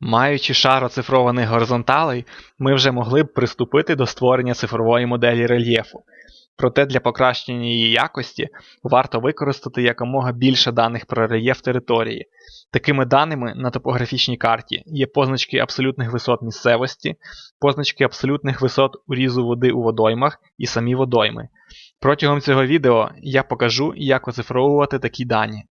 Маючи шар оцифрованих горизонталей, ми вже могли б приступити до створення цифрової моделі рельєфу. Проте для покращення її якості варто використати якомога більше даних про рельєф території. Такими даними на топографічній карті є позначки абсолютних висот місцевості, позначки абсолютних висот урізу води у водоймах і самі водойми. Протягом цього відео я покажу, як оцифровувати такі дані.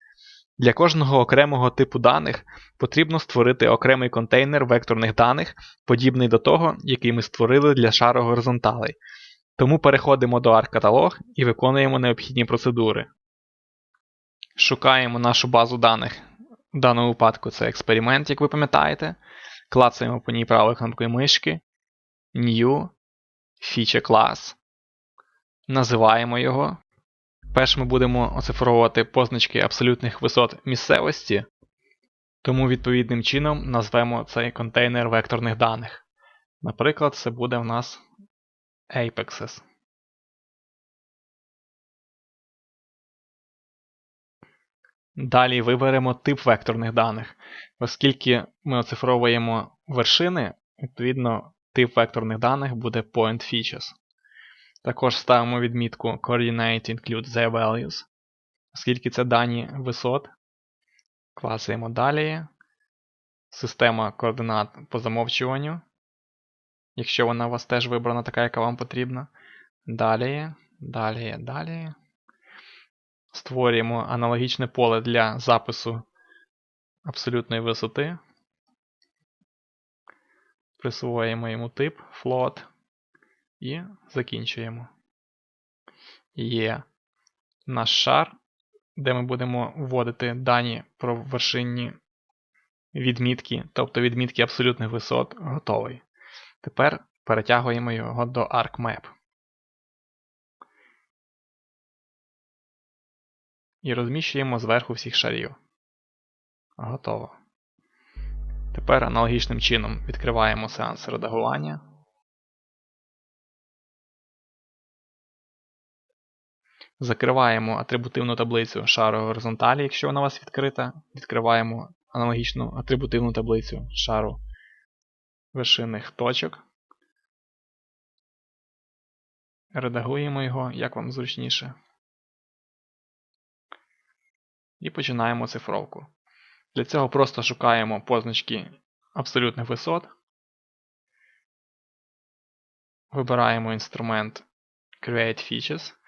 Для кожного окремого типу даних потрібно створити окремий контейнер векторних даних, подібний до того, який ми створили для шару горизонталей. Тому переходимо до ARC-каталог і виконуємо необхідні процедури. Шукаємо нашу базу даних. В даному випадку це експеримент, як ви пам'ятаєте. Клацаємо по ній правою кнопкою мишки. New, Feature Class. Називаємо його. Перш ми будемо оцифровувати позначки абсолютних висот місцевості, тому відповідним чином назвемо цей контейнер векторних даних. Наприклад, це буде в нас Apexes. Далі виберемо тип векторних даних. Оскільки ми оцифровуємо вершини, відповідно, тип векторних даних буде Point Features. Також ставимо відмітку Coordinate include the values. Оскільки це дані висот, класуємо далі. Система координат по замовчуванню. Якщо вона у вас теж вибрана така, яка вам потрібна. Далі, далі, далі. Створюємо аналогічне поле для запису абсолютної висоти. Присвоїмо йому тип float. І закінчуємо. Є наш шар, де ми будемо вводити дані про вершинні відмітки, тобто відмітки абсолютних висот, готовий. Тепер перетягуємо його до ArcMap. І розміщуємо зверху всіх шарів. Готово. Тепер аналогічним чином відкриваємо сеанс редагування. Закриваємо атрибутивну таблицю шару горизонталі, якщо вона у вас відкрита. Відкриваємо аналогічну атрибутивну таблицю шару вершинних точок. Редагуємо його, як вам зручніше. І починаємо цифровку. Для цього просто шукаємо позначки абсолютних висот. Вибираємо інструмент Create Features.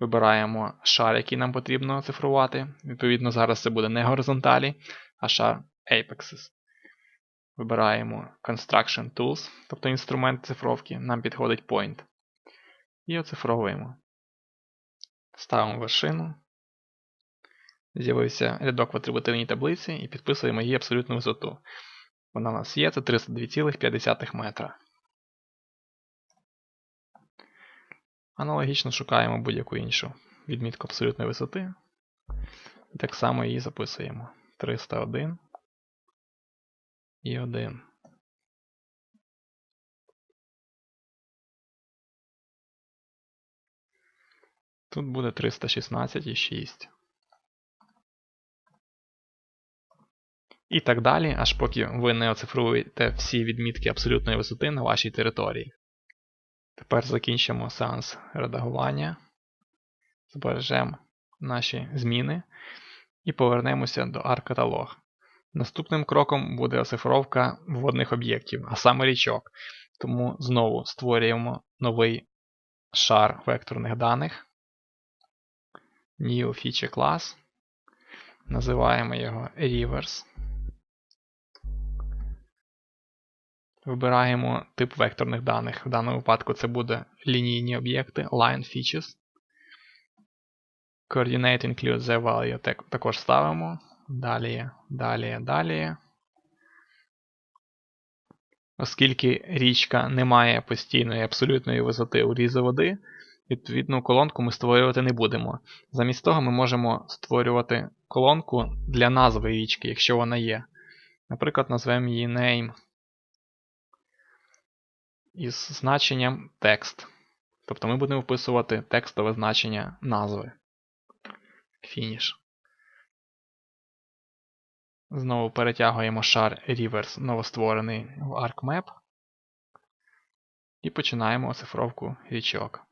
Вибираємо шар, який нам потрібно цифрувати. Відповідно, зараз це буде не горизонталі, а шар Apexes. Вибираємо Construction Tools, тобто інструмент цифровки, нам підходить Point. І оцифровуємо. Ставимо вершину. З'явився рядок в атрибутивній таблиці і підписуємо її абсолютну висоту. Вона у нас є, це 302,5 метра. Аналогічно шукаємо будь-яку іншу відмітку абсолютної висоти. І так само її записуємо. 301 і 1. Тут буде 316 і 6. І так далі, аж поки ви не оцифруєте всі відмітки абсолютної висоти на вашій території. Тепер закінчимо сеанс редагування, збережемо наші зміни і повернемося до ARC-каталог. Наступним кроком буде оцифровка вводних об'єктів, а саме річок. Тому знову створюємо новий шар векторних даних. New Feature Class. Називаємо його Rivers. Вибираємо тип векторних даних. В даному випадку це буде лінійні об'єкти, line features. Coordinate include the value також ставимо. Далі, далі, далі. Оскільки річка не має постійної абсолютної висоти урізу води, відповідну колонку ми створювати не будемо. Замість того ми можемо створювати колонку для назви річки, якщо вона є. Наприклад, назвемо її name із значенням текст. Тобто ми будемо вписувати текстове значення назви. Фініш. Знову перетягуємо шар Reverse новостворений в ArcMap. І починаємо оцифровку річок.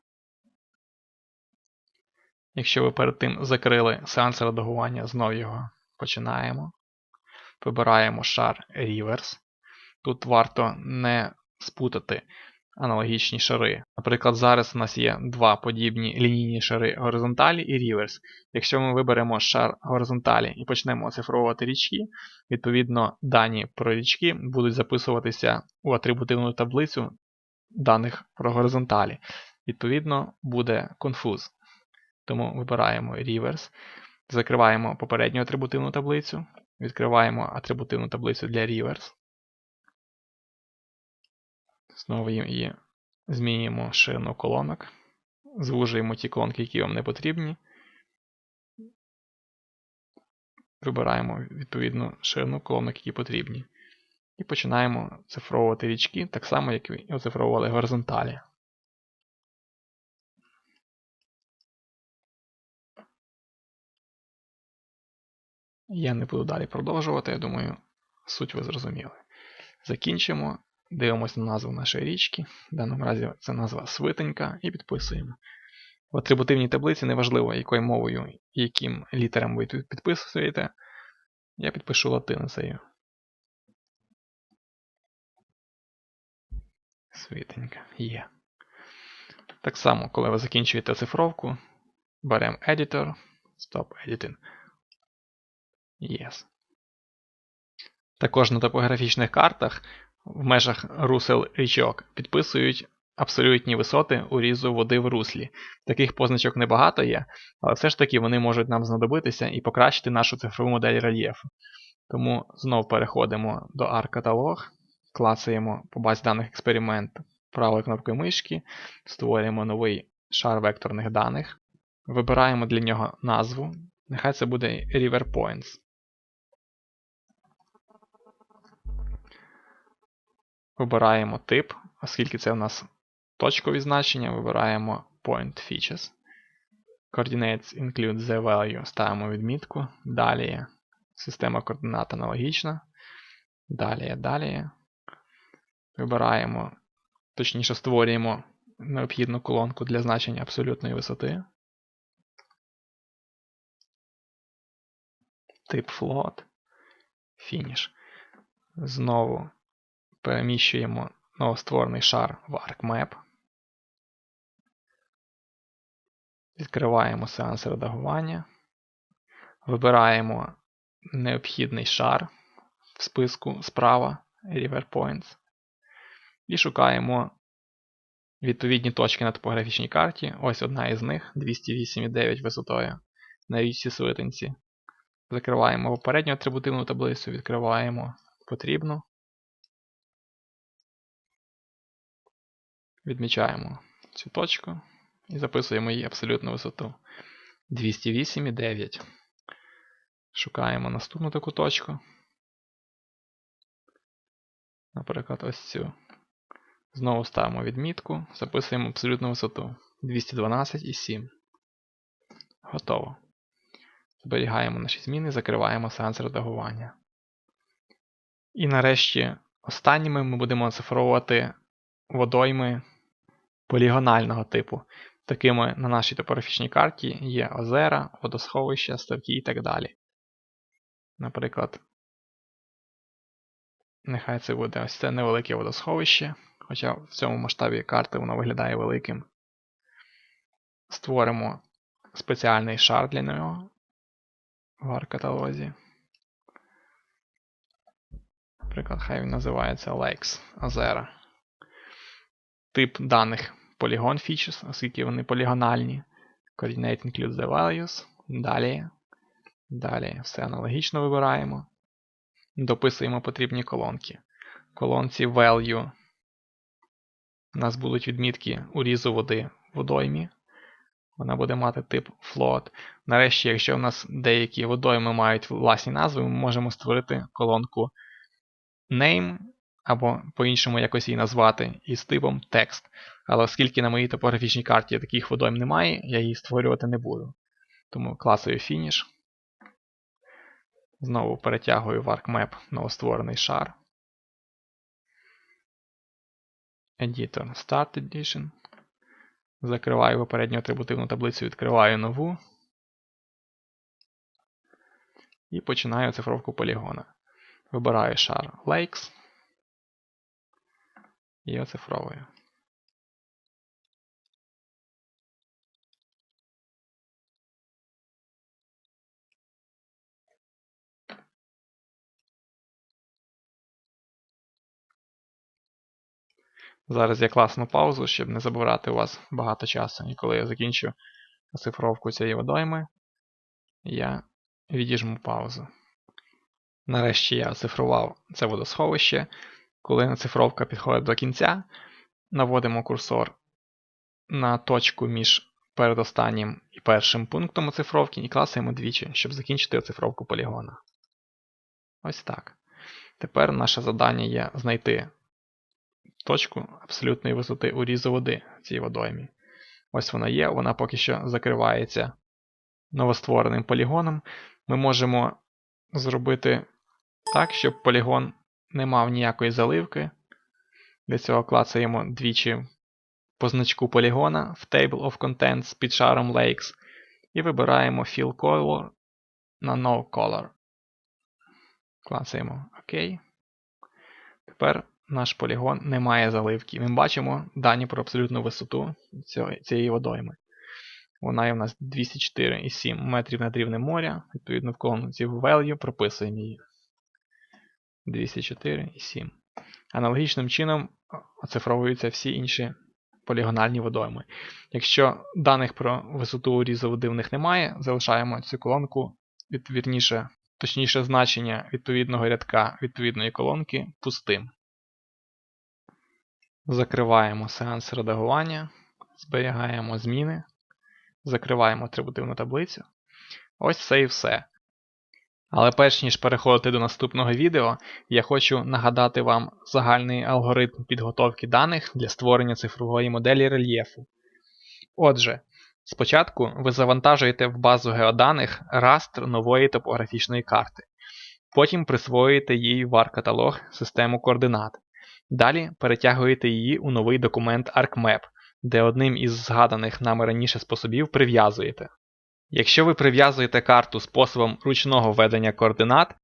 Якщо ви перед тим закрили сеанс редагування, знову його починаємо. Вибираємо шар Reverse. Тут варто не спутати аналогічні шари. Наприклад, зараз у нас є два подібні лінійні шари горизонталі і ріверс. Якщо ми виберемо шар горизонталі і почнемо оцифровувати річки, відповідно дані про річки будуть записуватися у атрибутивну таблицю даних про горизонталі. Відповідно, буде конфуз. Тому вибираємо reverse, закриваємо попередню атрибутивну таблицю, відкриваємо атрибутивну таблицю для reverse. Знову її змінюємо ширину колонок, звужуємо ті колонки, які вам не потрібні. Вибираємо відповідну ширину колонок, які потрібні. І починаємо цифровувати річки так само, як і оцифровували горизонталі. Я не буду далі продовжувати, я думаю, суть ви зрозуміли. Закінчимо, дивимося на назву нашої річки. В даному разі це назва свитенька, і підписуємо. В атрибутивній таблиці неважливо, якою мовою і яким літерам ви підписуєте. Я підпишу латиницею. Світенька. Є. Так само, коли ви закінчуєте оцифровку, беремо Editor, Stop Editing. Yes. Також на топографічних картах в межах русел річок підписують абсолютні висоти урізу води в руслі. Таких позначок небагато є, але все ж таки вони можуть нам знадобитися і покращити нашу цифрову модель рельєфу. Тому знову переходимо до AR-каталог, клацаємо по базі даних експеримент правою кнопкою мишки, створюємо новий шар векторних даних, вибираємо для нього назву. Нехай це буде River Points. Вибираємо тип, оскільки це у нас точкові значення, вибираємо Point Features. Coordinates include the value, ставимо відмітку. Далі система координат аналогічна. Далі, далі. Вибираємо, точніше, створюємо необхідну колонку для значення абсолютної висоти. Тип float. Finish. Знову переміщуємо новостворений шар в ArcMap. Відкриваємо сеанс редагування. Вибираємо необхідний шар в списку справа River Points. І шукаємо відповідні точки на топографічній карті. Ось одна із них 208,9 висотою на річці Свитинці. Закриваємо попередню атрибутивну таблицю, відкриваємо потрібну. Відмічаємо цю точку і записуємо її абсолютну висоту 208,9. Шукаємо наступну таку точку. Наприклад, ось цю. Знову ставимо відмітку, записуємо абсолютну висоту 212,7. Готово. Зберігаємо наші зміни, закриваємо сеанс редагування. І нарешті останніми ми будемо оцифровувати водойми полігонального типу. Такими на нашій топографічній карті є озера, водосховища, ставки і так далі. Наприклад, нехай це буде ось це невелике водосховище, хоча в цьому масштабі карти воно виглядає великим. Створимо спеціальний шар для нього в аркаталозі. Наприклад, хай він називається Lakes озера. Тип даних Polygon Features, оскільки вони полігональні. Coordinate include the values. Далі. Далі все аналогічно вибираємо. Дописуємо потрібні колонки. В колонці Value у нас будуть відмітки урізу води в водоймі. Вона буде мати тип float. Нарешті, якщо у нас деякі водойми мають власні назви, ми можемо створити колонку name або по-іншому якось її назвати із типом текст. Але оскільки на моїй топографічній карті таких водойм немає, я її створювати не буду. Тому класою Finish. Знову перетягую в ArcMap новостворений шар. Editor Start Edition. Закриваю попередню атрибутивну таблицю, відкриваю нову. І починаю оцифровку полігона. Вибираю шар Lakes і оцифровую. Зараз я класну паузу, щоб не забирати у вас багато часу. І коли я закінчу оцифровку цієї водойми, я відіжму паузу. Нарешті я оцифрував це водосховище. Коли оцифровка підходить до кінця, наводимо курсор на точку між передостаннім і першим пунктом оцифровки і класуємо двічі, щоб закінчити оцифровку полігона. Ось так. Тепер наше завдання є знайти точку абсолютної висоти урізу води в цій водоймі. Ось вона є, вона поки що закривається новоствореним полігоном. Ми можемо зробити так, щоб полігон не мав ніякої заливки. Для цього клацаємо двічі по значку полігона в Table of Contents під шаром Lakes і вибираємо Fill Color на No Color. Клацаємо ОК. Тепер наш полігон не має заливки. Ми бачимо дані про абсолютну висоту цієї водойми. Вона є в нас 204,7 метрів над рівнем моря. Відповідно, в колонці value прописуємо її. 204,7. Аналогічним чином оцифровуються всі інші полігональні водойми. Якщо даних про висоту урізу води в них немає, залишаємо цю колонку, відповідніше, точніше значення відповідного рядка відповідної колонки пустим. Закриваємо сеанс редагування, зберігаємо зміни, закриваємо атрибутивну таблицю. Ось все і все. Але перш ніж переходити до наступного відео, я хочу нагадати вам загальний алгоритм підготовки даних для створення цифрової моделі рельєфу. Отже, спочатку ви завантажуєте в базу геоданих растр нової топографічної карти. Потім присвоюєте їй в AR-каталог систему координат. Далі перетягуєте її у новий документ ArcMap, де одним із згаданих нами раніше способів прив'язуєте. Якщо ви прив'язуєте карту способом ручного введення координат,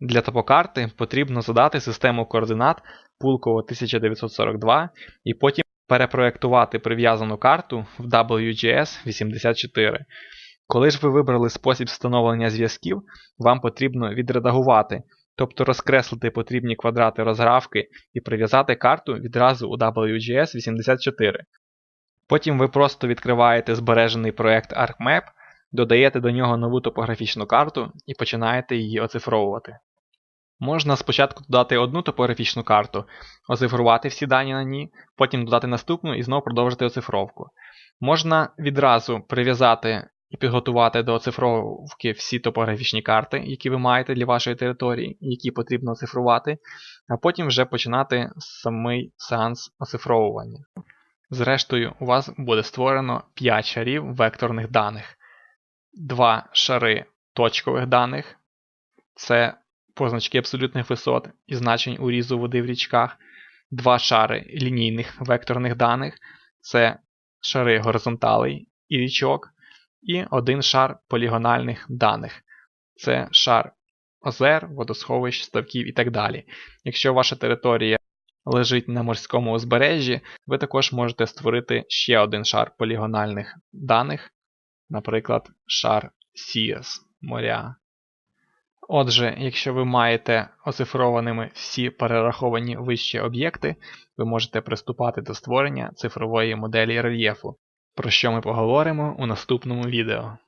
для топокарти потрібно задати систему координат Пулково 1942 і потім перепроектувати прив'язану карту в WGS 84. Коли ж ви вибрали спосіб встановлення зв'язків, вам потрібно відредагувати, тобто розкреслити потрібні квадрати розгравки і прив'язати карту відразу у WGS 84. Потім ви просто відкриваєте збережений проект ArcMap додаєте до нього нову топографічну карту і починаєте її оцифровувати. Можна спочатку додати одну топографічну карту, оцифрувати всі дані на ній, потім додати наступну і знову продовжити оцифровку. Можна відразу прив'язати і підготувати до оцифровки всі топографічні карти, які ви маєте для вашої території, які потрібно оцифрувати, а потім вже починати самий сеанс оцифровування. Зрештою, у вас буде створено 5 шарів векторних даних два шари точкових даних, це позначки абсолютних висот і значень урізу води в річках, два шари лінійних векторних даних, це шари горизонталей і річок, і один шар полігональних даних. Це шар озер, водосховищ, ставків і так далі. Якщо ваша територія лежить на морському узбережжі, ви також можете створити ще один шар полігональних даних, наприклад, шар Сіас моря. Отже, якщо ви маєте оцифрованими всі перераховані вищі об'єкти, ви можете приступати до створення цифрової моделі рельєфу, про що ми поговоримо у наступному відео.